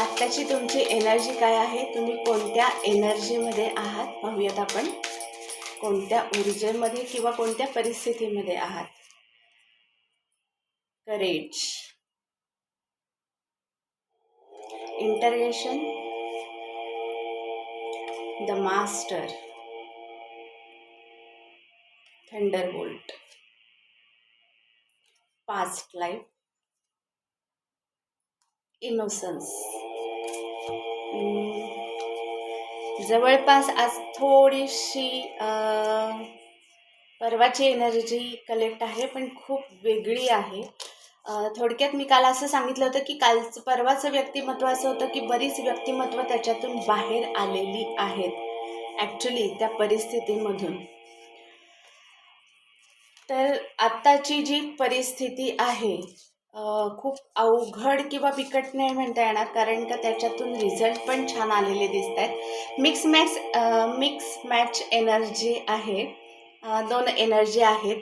आत्ताची तुमची एनर्जी काय आहे? तुम्ही कोणत्या एनर्जीमध्ये आहात? पाहूयात आपण. कोणत्या ऊर्जेमध्ये किंवा कोणत्या परिस्थितीमध्ये आहात? Courage integration the master thunderbolt past life innocence mm. जवळपास आज थोडीशी परवाची एनर्जी कलेक्ट आहे पण खूप वेगळी आहे. थोडक्यात मी काल असं सांगितलं होतं की कालचं परवाचं व्यक्तिमत्व असं होतं की बरीच व्यक्तिमत्व त्याच्यातून बाहेर आलेली आहेत ॲक्च्युली त्या परिस्थितीमधून. तर आत्ताची जी परिस्थिती आहे खूप अवघड किंवा बिकट नाही म्हणता येणार कारण का त्याच्यातून रिझल्ट पण छान आलेले दिसत आहेत mix match mix match energy आहे. दोन एनर्जी आहेत.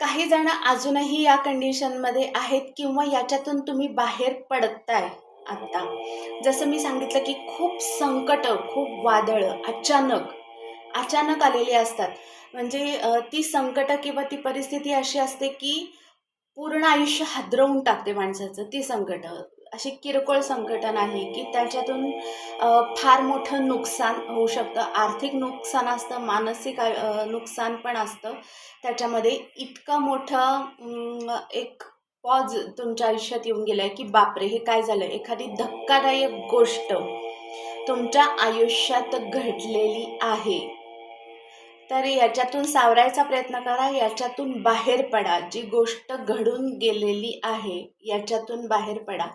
काही जण अजूनही या कंडिशनमध्ये आहेत किंवा याच्यातून तुम्ही बाहेर पडताय आत्ता जसं मी सांगितलं की खूप संकट खूप वादळं अचानक अचानक आलेली असतात. म्हणजे ती संकट किंवा ती परिस्थिती अशी असते की पूर्ण आयुष्य हादरवून टाकते माणसाचं ती संकट. अशी किरकोळ संकट आहे की त्याच्यातून फार मोठं नुकसान होऊ शकतं. आर्थिक नुकसान असतं मानसिक आय- नुकसान पण असतं. त्याच्यामध्ये इतकं मोठं एक पॉज तुमच्या आयुष्यात येऊन गेलं आहे की बापरे हे काय झालं एखादी धक्कादायक गोष्ट तुमच्या आयुष्यात घडलेली आहे. तर याच्यातून सावरायचा प्रयत्न करा याच्यातून बाहेर पडा. जी गोष्ट घडून गेलेली आहे याच्यातून बाहेर पडा.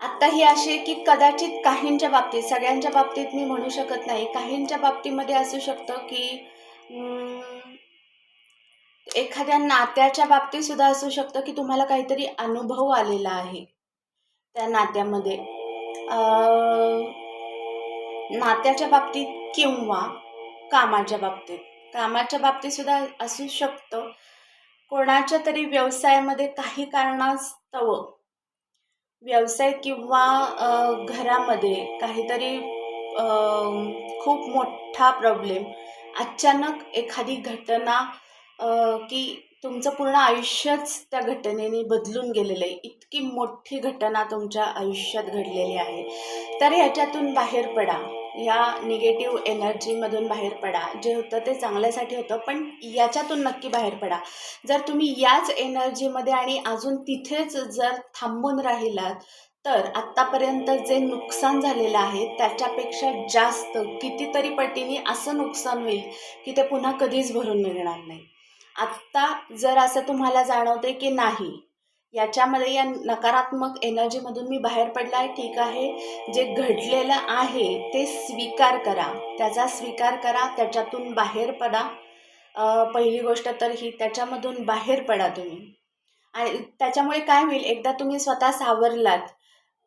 आत्ता ही अशी आहे की कदाचित काहींच्या बाबतीत सगळ्यांच्या बाबतीत मी म्हणू शकत नाही. काहींच्या बाबतीमध्ये असू शकतं की एखाद्या नात्याच्या बाबतीत सुद्धा असू शकतं की तुम्हाला काहीतरी अनुभव आलेला आहे त्या नात्यामध्ये. नात्याच्या बाबतीत किंवा कामाच्या बाबतीत. कामाच्या बाबतीत सुद्धा असू शकतं. कोणाच्या तरी व्यवसायामध्ये काही कारणास्तव व्यवसाय किंवा घरामध्ये काहीतरी खूप मोठा प्रॉब्लेम अचानक एखादी घटना की तुमचं पूर्ण आयुष्यच त्या घटनेने बदलून गेलेलं आहे. इतकी मोठी घटना तुमच्या आयुष्यात घडलेली आहे. तर ह्याच्यातून बाहेर पडा. ह्या निगेटिव्ह एनर्जीमधून बाहेर पडा. जे होतं ते चांगल्यासाठी होतं पण याच्यातून नक्की बाहेर पडा. जर तुम्ही याच एनर्जीमध्ये आणि अजून तिथेच जर थांबून राहिलात तर आत्तापर्यंत जे नुकसान झालेलं आहे त्याच्यापेक्षा जास्त कितीतरी पटीने असं नुकसान होईल की ते पुन्हा कधीच भरून निघणार नाही. आत्ता जर असं तुम्हाला जाणवते की नाही याच्यामध्ये या नकारात्मक एनर्जीमधून मी बाहेर पडला आहे ठीक आहे. जे घडलेलं आहे ते स्वीकार करा. त्याचा स्वीकार करा त्याच्यातून बाहेर पडा. पहिली गोष्ट तर ही त्याच्यामधून बाहेर पडा तुम्ही. आणि त्याच्यामुळे काय होईल एकदा तुम्ही स्वतः सावरलात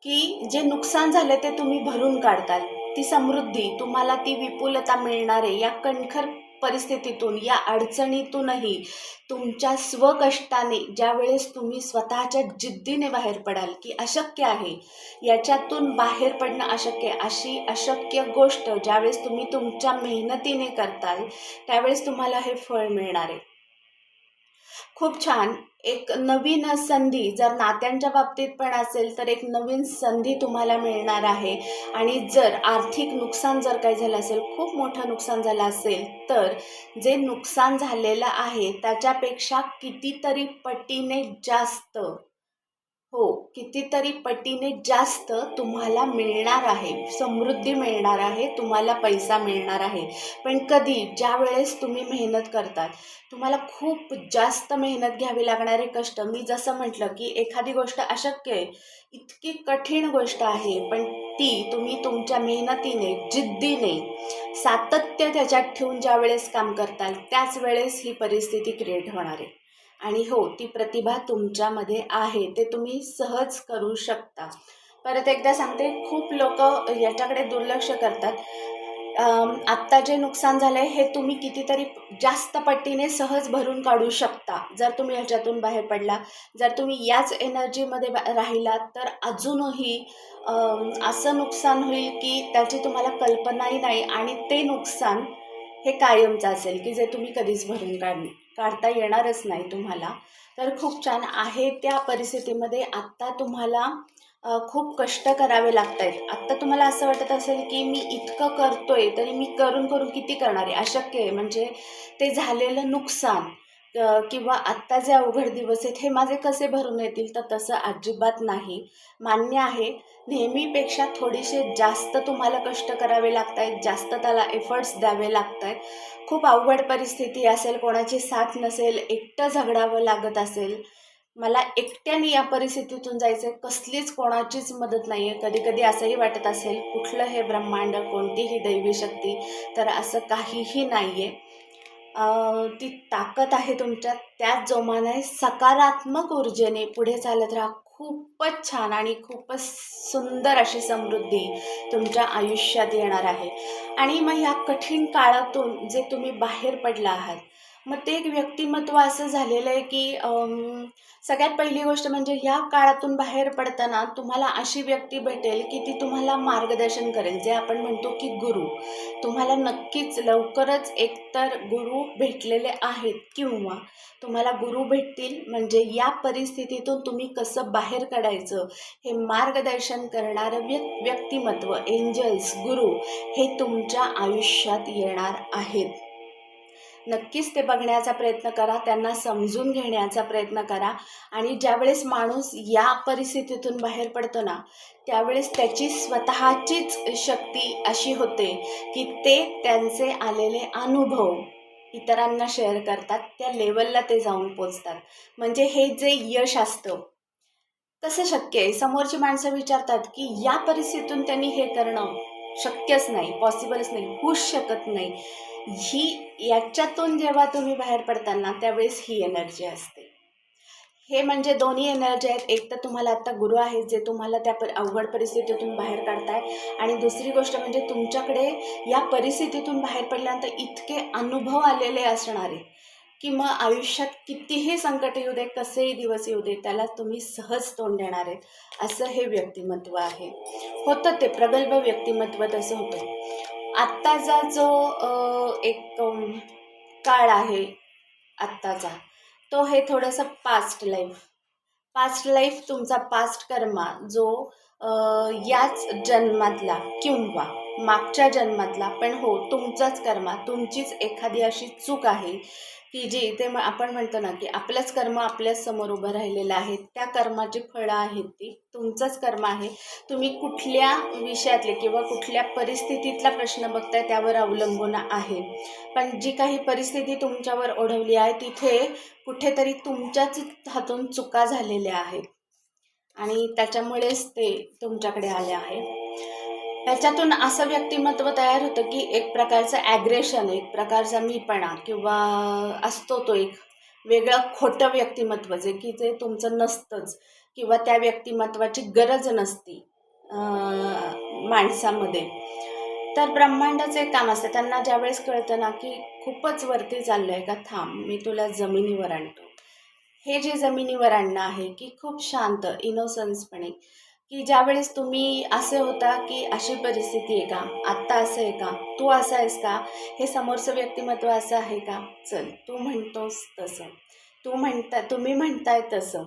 की जे नुकसान झाले ते तुम्ही भरून काढताल. ती समृद्धी तुम्हाला ती विपुलता मिळणार आहे. या कणखर परिस्थितीतून या अडचणीतूनही तुमच्या स्वकष्टाने ज्यावेळेस तुम्ही स्वतःच्या जिद्दीने बाहेर पडाल की अशक्य आहे याच्यातून बाहेर पडणं अशक्य आहे. अशी अशक्य गोष्ट ज्यावेळेस तुम्ही तुमच्या मेहनतीने करताल त्यावेळेस तुम्हाला हे फळ मिळणार आहे. खूप छान. एक नवीन संधी जर नात्यांच्या बाबतीत पण असेल तर एक नवीन संधी तुम्हाला मिळणार आहे. आणि जर आर्थिक नुकसान जर काही झालं असेल खूप मोठं नुकसान झालं असेल तर जे नुकसान झालेलं आहे त्याच्यापेक्षा कितीतरी पटीने जास्त हो कितीतरी पटीने जास्त तुम्हाला मिळणार आहे. समृद्धी मिळणार आहे तुम्हाला पैसा मिळणार आहे. पण कधी ज्या वेळेस तुम्ही मेहनत करतात तुम्हाला खूप जास्त मेहनत घ्यावी लागणारे कष्ट. मी जसं म्हटलं की एखादी गोष्ट अशक्य आहे इतकी कठीण गोष्ट आहे पण ती तुम्ही तुमच्या मेहनतीने जिद्दीने सातत्य त्याच्यात ठेवून ज्या वेळेस काम करताल त्याच वेळेस ही परिस्थिती क्रिएट होणार आहे. आणि हो ती प्रतिभा तुमच्यामध्ये आहे ते तुम्ही सहज करू शकता. परत एकदा सांगते खूप लोक याच्याकडे दुर्लक्ष करतात. आत्ता जे नुकसान झालं आहे हे तुम्ही कितीतरी जास्त पट्टीने सहज भरून काढू शकता. जर तुम्ही ह्याच्यातून बाहेर पडला जर तुम्ही याच एनर्जीमध्ये बा- राहिलात तर अजूनही असं नुकसान होईल की त्याची तुम्हाला कल्पनाही नाही आणि ते नुकसान हे कायमचं असेल की जे तुम्ही कधीच भरून काढणे काढता येणारच नाही तुम्हाला. तर खूप छान आहे त्या परिस्थितीमध्ये आत्ता तुम्हाला खूप कष्ट करावे लागत आहेत आत्ता तुम्हाला असं वाटत असेल की मी इतकं करतोय तरी मी करून करून किती करणार आहे? अशक्य आहे. म्हणजे ते झालेलं नुकसान. किंवा आत्ता जे अवघड दिवस आहेत हे माझे कसे भरून येतील तर तसं अजिबात नाही. मान्य आहे नेहमीपेक्षा थोडेसे जास्त तुम्हाला कष्ट करावे लागत आहेत जास्त त्याला एफर्ट्स द्यावे लागत आहेत खूप अवघड परिस्थिती असेल कोणाची साथ नसेल एकटं झगडावं लागत असेल. मला एकट्याने या परिस्थितीतून जायचं आहे कसलीच कोणाचीच मदत नाही आहे कधी कधी असंही वाटत असेल कुठलं हे ब्रह्मांड कोणतीही दैवी शक्ती तर असं काहीही नाही आहे ती ताकद आहे तुमच्यात त्याच जोमाने सकारात्मक ऊर्जेने पुढे चालत राहा. खूपच छान आणि खूपच सुंदर अशी समृद्धी तुमच्या आयुष्यात येणार आहे. आणि मग ह्या कठीण काळातून जे तुम्ही बाहेर पडला आहात मग ते एक व्यक्तिमत्व असं झालेलं आहे की सगळ्यात पहिली गोष्ट म्हणजे ह्या काळातून बाहेर पडताना तुम्हाला अशी व्यक्ती भेटेल की ती तुम्हाला मार्गदर्शन करेल. जे आपण म्हणतो की गुरु. तुम्हाला नक्कीच लवकरच एकतर गुरु भेटलेले आहेत किंवा तुम्हाला गुरु भेटतील म्हणजे या परिस्थितीतून तुम्ही कसं बाहेर काढायचं हे मार्गदर्शन करणारं व्य व्यक्तिमत्व एंजल्स गुरु हे तुमच्या आयुष्यात येणार आहेत. नक्कीच ते बघण्याचा प्रयत्न करा त्यांना समजून घेण्याचा प्रयत्न करा. आणि ज्यावेळेस माणूस या परिस्थितीतून बाहेर पडतो ना त्यावेळेस त्याची स्वतःचीच शक्ती अशी होते की ते त्यांचे आलेले अनुभव इतरांना शेअर करतात त्या लेवलला ते जाऊन पोचतात म्हणजे हे जे यश असतं कसं शक्य आहे. समोरची माणसं विचारतात की या परिस्थितीतून त्यांनी हे करणं शक्यच नाही पॉसिबलच नाही होऊच शकत नाही. ही याच्यातून जेव्हा तुम्ही बाहेर पडताना त्यावेळेस ही एनर्जी असते. हे म्हणजे दोन्ही एनर्जी आहेत. एक तर तुम्हाला आत्ता गुरु आहेत जे तुम्हाला त्या पर अवघड परिस्थितीतून बाहेर काढताय. आणि दुसरी गोष्ट म्हणजे तुमच्याकडे या परिस्थितीतून बाहेर पडल्यानंतर इतके अनुभव आलेले असणारे की मग आयुष्यात कितीही संकट येऊ दे कसेही दिवस येऊ दे त्याला तुम्ही सहज तोंड देणार आहेत. असं हे व्यक्तिमत्व आहे. होतं ते. प्रगल्भ व्यक्तिमत्व तसं होतं. आत्ताचा जो एक काळ आहे आत्ताचा तो हे थोडंसं पास्ट लाईफ पास्ट लाईफ तुमचा पास्ट कर्मा जो याच जन्मातला किंवा मागच्या जन्मातला पण हो तुमचाच कर्मा तुमचीच एखादी अशी चूक आहे की जी ते मग आपण म्हणतो ना की आपलंच कर्म आपल्याच समोर उभं राहिलेलं आहे त्या कर्माची फळं आहेत ती तुमचंच कर्म आहे. तुम्ही कुठल्या विषयातले किंवा कुठल्या परिस्थितीतला प्रश्न बघताय त्यावर अवलंबून आहे. पण जी काही परिस्थिती तुमच्यावर ओढवली आहे तिथे कुठेतरी तुमच्याच हातून चुका झालेल्या आहेत. आणि त्याच्यामुळेच ते तुमच्याकडे आले आहे. त्याच्यातून असं व्यक्तिमत्व तयार होतं की एक प्रकारचं ॲग्रेशन एक प्रकारचा मीपणा किंवा असतो तो एक वेगळं खोटं व्यक्तिमत्व जे की जे तुमचं नसतंच किंवा त्या व्यक्तिमत्वाची गरज नसती माणसामध्ये. तर ब्रह्मांडाचं एक काम असतं. त्यांना ज्यावेळेस कळतं ना की खूपच वरती चाललं आहे का थांब मी तुला जमिनीवर आणतो. हे जे जमिनीवर आणणं आहे की खूप शांत इनोसन्सपणे की ज्यावेळेस तुम्ही असे होता की अशी परिस्थिती आहे का? आत्ता असं आहे का? तू असं आहेस का? हे समोरचं व्यक्तिमत्व असं आहे का? चल तू म्हणतोस तसं. तू म्हणता तुम्ही म्हणताय तसं.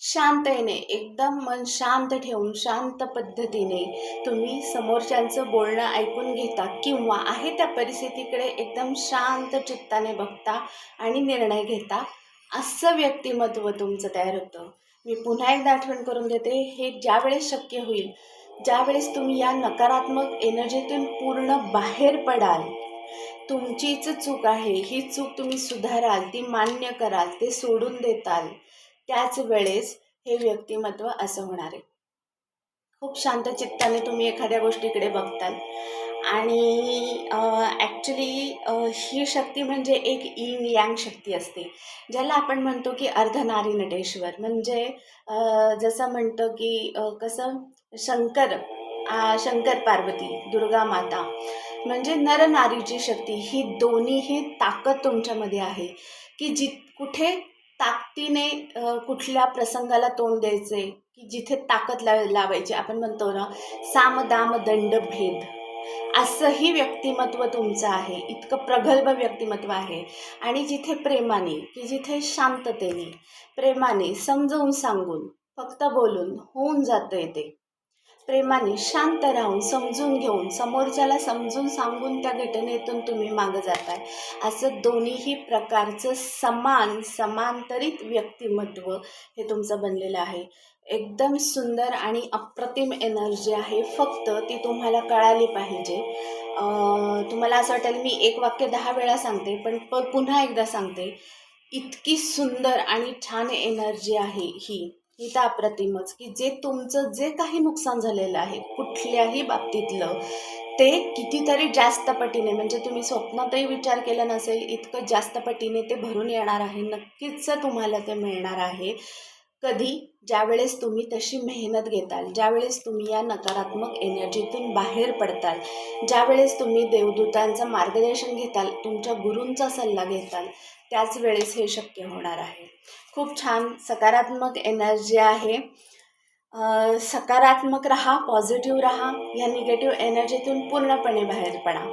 शांततेने एकदम मन शांत ठेवून शांत पद्धतीने तुम्ही समोरच्यांचं बोलणं ऐकून घेता किंवा आहे त्या परिस्थितीकडे एकदम शांत चित्ताने बघता आणि निर्णय घेता असं व्यक्तिमत्व तुमचं तयार होतं. मी पुन्हा एकदा आठवण करून देते हे ज्यावेळेस शक्य होईल ज्यावेळेस तुम्ही या नकारात्मक एनर्जीतून पूर्ण बाहेर पडाल. तुमचीच चूक आहे ही चूक तुम्ही सुधाराल ती मान्य कराल ते सोडून देताल. त्याच वेळेस हे व्यक्तिमत्व असं होणार आहे. खूप शांत चित्ताने तुम्ही एखाद्या गोष्टीकडे बघताल. आणि ॲक्च्युली ही शक्ती म्हणजे एक इन यांग शक्ती असते. ज्याला आपण म्हणतो की अर्धनारी नटेश्वर. म्हणजे जसं म्हणतो की कसं? शंकर शंकर पार्वती दुर्गा माता. म्हणजे नरनारीची शक्ती. ही दोन्ही ही ताकद तुमच्यामध्ये आहे. की जि कुठे ताकदीने कुठल्या प्रसंगाला तोंड द्यायचे की जिथे ताकद लाव लावायची. आपण म्हणतो ना साम दाम दंड भेद. असंही व्यक्तिमत्व तुमचं आहे इतकं प्रगल्भ व्यक्तिमत्व आहे. आणि जिथे प्रेमाने की जिथे शांततेने प्रेमाने समजवून सांगून फक्त बोलून होऊन जातं ते. प्रेमाने शांत राहून समजून घेऊन समोरच्याला समजून सांगून त्या घटनेतून तुम्ही मागं जाताय. असं दोन्हीही प्रकारचं समान समांतरित व्यक्तिमत्व हे तुमचं बनलेलं आहे. एकदम सुंदर आणि अप्रतिम एनर्जी आहे. फक्त ती तुम्हाला कळाली पाहिजे. तुम्हाला असं वाटेल मी एक वाक्य दहा वेळा सांगते पण प पुन्हा एकदा सांगते. इतकी सुंदर आणि छान एनर्जी आहे ही. ही तर अप्रतिमच. की जे तुमचं जे काही नुकसान झालेलं आहे कुठल्याही बाबतीतलं ते कितीतरी जास्त पटीने म्हणजे तुम्ही स्वप्नातही विचार केला नसेल इतकं जास्त पटीने ते भरून येणार आहे. नक्कीच तुम्हाला ते मिळणार आहे. कधी? ज्यावेळेस तुम्ही तशी मेहनत घेताल ज्यावेळेस तुम्ही या नकारात्मक एनर्जीतून बाहेर पडताल ज्यावेळेस तुम्ही देवदूतांचं मार्गदर्शन घेताल तुमच्या गुरूंचा सल्ला घेताल त्याच वेळेस हे शक्य होणार आहे. खूप छान सकारात्मक एनर्जी आहे. सकारात्मक राहा पॉझिटिव्ह राहा या निगेटिव्ह एनर्जीतून पूर्णपणे बाहेर पडा.